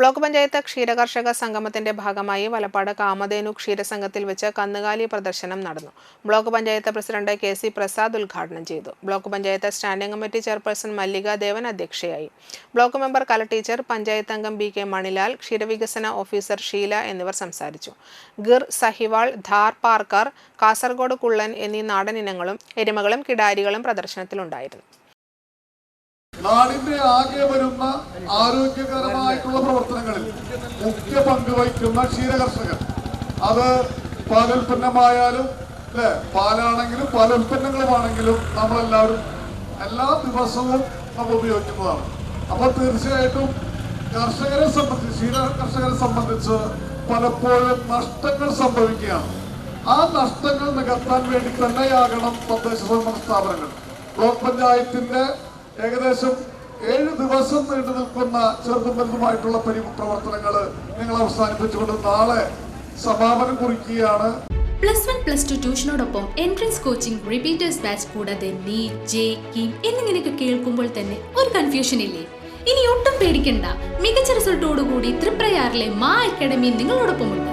Block panchayat ക്ഷീരകർഷക സംഗമത്തിന്റെ ഭാഗമായി വലപ്പാട് കാമധേനു ക്ഷീരസംഘത്തിൽ വെച്ച് കന്നുകാലി പ്രദർശനം നടന്നു. Block panchayat president K C Prasad ഉദ്ഘാടനം ചെയ്തു. Block panchayat standing committee chairperson Mallika Devan അധ്യക്ഷയായി. Block member Kala teacher panchayat അംഗം ബി കെ മണിലാൽ ക്ഷീരവികസന ഓഫീസർ ഷീല എന്നിവർ സംസാരിച്ചു. ഗിർ സഹിവാൾ ധാർ പാർക്കർ കാസർഗോഡ് കുള്ളൻ എന്നീ നാടൻ ഇനങ്ങളും എരുമകളും കിടാരികളും പ്രദർശനത്തിലുണ്ടായിരുന്നു. നാടിന്റെ ആകെ വരുന്ന ആരോഗ്യകരമായിട്ടുള്ള പ്രവർത്തനങ്ങളിൽ മുഖ്യ പങ്ക് വഹിക്കുന്ന ക്ഷീരകർഷകർ. അത് പാലുൽപ്പന്നമായാലും അല്ലെ? പാലാണെങ്കിലും പാലുൽപ്പന്നങ്ങളുമാണെങ്കിലും നമ്മളെല്ലാവരും എല്ലാ ദിവസവും നമ്മൾ ഉപയോഗിക്കുന്നതാണ്. അപ്പൊ തീർച്ചയായിട്ടും കർഷകരെ സംബന്ധിച്ച് ക്ഷീര കർഷകരെ സംബന്ധിച്ച് പലപ്പോഴും നഷ്ടങ്ങൾ സംഭവിക്കുകയാണ്. ആ നഷ്ടങ്ങൾ നികത്താൻ വേണ്ടി തന്നെയാകണം തദ്ദേശ സ്വയംഭരണ സ്ഥാപനങ്ങൾ. ബ്ലോക്ക് പഞ്ചായത്തിന്റെ ഏകദേശം ഏഴ് ദിവസം നീണ്ടു നിൽക്കുന്ന ചെറുതും വലുതുമായിട്ടുള്ള പരി പ്രവർത്തനങ്ങൾ നിങ്ങൾ അവസാനിപ്പിച്ചുകൊണ്ട് നാളെ സമാപനം കുറിക്കുകയാണ്. പ്ലസ് വൺ പ്ലസ് ടു ട്യൂഷനോടൊപ്പം എൻട്രൻസ് കോച്ചിംഗ് റിപ്പീറ്റേഴ്സ് ബാച്ച് കൂടാതെ നീറ്റ് ജെ കീം എന്നിങ്ങനെയൊക്കെ കേൾക്കുമ്പോൾ തന്നെ ഒരു കൺഫ്യൂഷൻ ഇല്ലേ? ഇനി ഒട്ടും പേടിക്കണ്ട. മികച്ച റിസൾട്ടോടുകൂടി ത്രിപ്രയാറിലെ മാ അക്കാഡമി നിങ്ങളോടൊപ്പമുണ്ട്.